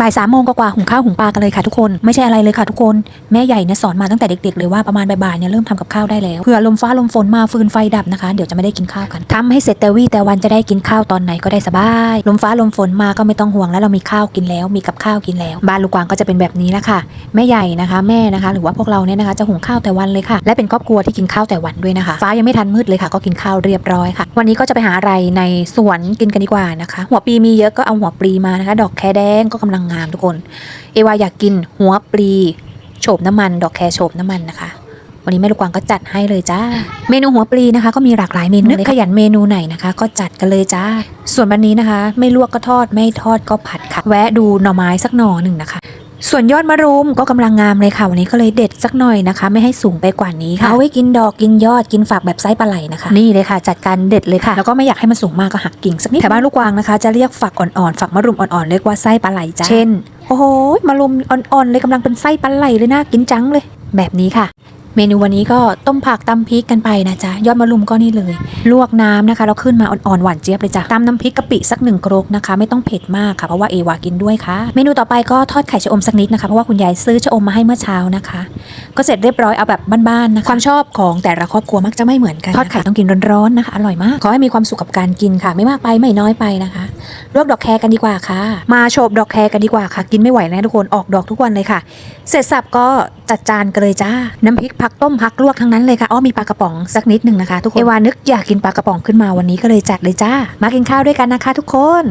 บ่ายสามโมงกว่าหุงข้าวหุงปลากันเลยค่ะทุกคนไม่ใช่อะไรเลยค่ะทุกคนแม่ใหญ่เนี่ยสอนมาตั้งแต่เด็กๆเลยว่าประมาณบ่ายๆเนี่ยเริ่มทำกับข้าวได้แล้วเผื่อลมฟ้าลมฝนมาฟืนไฟดับนะคะ เดี๋ยวจะไม่ได้กินข้าวกันทำให้เสร็จแต่วี่แต่วันจะได้กินข้าวตอนไหนก็ได้สบายลมฟ้าลมฝนมาก็ไม่ต้องห่วงแล้วเรามีข้าวกินแล้ว มีกับข้าวกินแล้ว บ้านลูกกวางก็จะเป็นแบบนี้ละค่ะแม่ใหญ่นะคะ แม่นะคะ หรือว่าพวกเราเนี่ยนะคะจะหุงข้าวแต่วันเลยค่ะ และเป็นครอบครัวที่กินข้าวแต่วันด้วยนะคะ ฟ้ายังไม่ทันมืดเลยค่ะ ก็กินข้าวเรียบร้อยค่ะ วันนี้ก็จะไปหาอะไรในสวนกินกันดีกว่านะคะ หัวปีมีเยอะก็เอาหัวปลีมานะคะ ดอกแคแดงก็กำลังงามทุกคน เอวาอยากกินหัวปลีโฉบน้ำมัน ดอกแครโฉบน้ำมันนะคะ วันนี้แม่ลูกกวางก็จัดให้เลยจ้า เมนูหัวปลีนะคะ ก็มีหลากหลายเมนูนึกขยันเมนูไหนนะคะ ก็จัดกันเลยจ้า ส่วนวันนี้นะคะ ไม่ลวกก็ทอดไม่ทอดก็ผัดค่ะ แวะดูหน่อไม้สักหน่อหนึ่งนะคะ ส่วนยอดมะรุมก็กำลังงามเลยค่ะ วันนี้ก็เลยเด็ดสักหน่อยนะคะ ไม่ให้สูงไปกว่านี้ค่ะเอาไว้กินดอกกินยอดกินฝักแบบไส้ปลาไหลนะคะ นี่เลยค่ะ จัดการเด็ดเลยค่ะ แล้วก็ไม่อยากให้มันสูงมากก็หักกิ่งสักนิดแถวบ้านลูกกวางนะคะ จะเรียกฝักอ่อนๆฝักมะรุมอ่อนๆเรียกว่าไส้ปลาไหลจ้าเช่น โอ้โหมะรุมอ่อนๆเลยกำลังเป็นไส้ปลาไหลเลยน่ากินจังเลย แบบนี้ค่ะ เมนูวันนี้ก็ต้มผักตำพริกกันไปนะจ๊ะยอดมะรุมก็นี่เลย ลวกน้ำนะคะแล้วขึ้นมาอ่อนๆหวานเจี๊ยบเลยจ้ะตำน้ำพริกกะปิสักหนึ่งกรกนะคะ ไม่ต้องเผ็ดมากค่ะเพราะว่าเอวากินด้วยค่ะ เมนูต่อไปก็ทอดไข่ชะอมสักนิดนะคะเพราะว่าคุณยายซื้อชะอมมาให้เมื่อเช้านะคะ ก็เสร็จเรียบร้อยเอาแบบบ้านๆนะคะความชอบของแต่ละครอบครัวมักจะไม่เหมือนกันทอดไข่ต้องกินร้อนๆนะคะอร่อยมากขอให้มีความสุขกับการกินค่ะ ไม่มากไปไม่น้อยไปนะคะ ลวกดอกแครกันดีกว่าค่ะ มาโฉบดอกแครกันดีกว่าค่ะ กินไม่ไหวแล้วทุกคนออกดอกทุกวันเลยค่ะ เสร็จสับก็จัดจานกันเลยจ้า น้ำพริกผักต้มผักลวกทั้งนั้นเลยค่ะอ้อมีปลากระป๋องสักนิดหนึ่งนะคะทุกคนเอวานึกอยากกินปลากระป๋องขึ้นมาวันนี้ก็เลยจัดเลยจ้า มากินข้าวด้วยกันนะคะ ทุกคน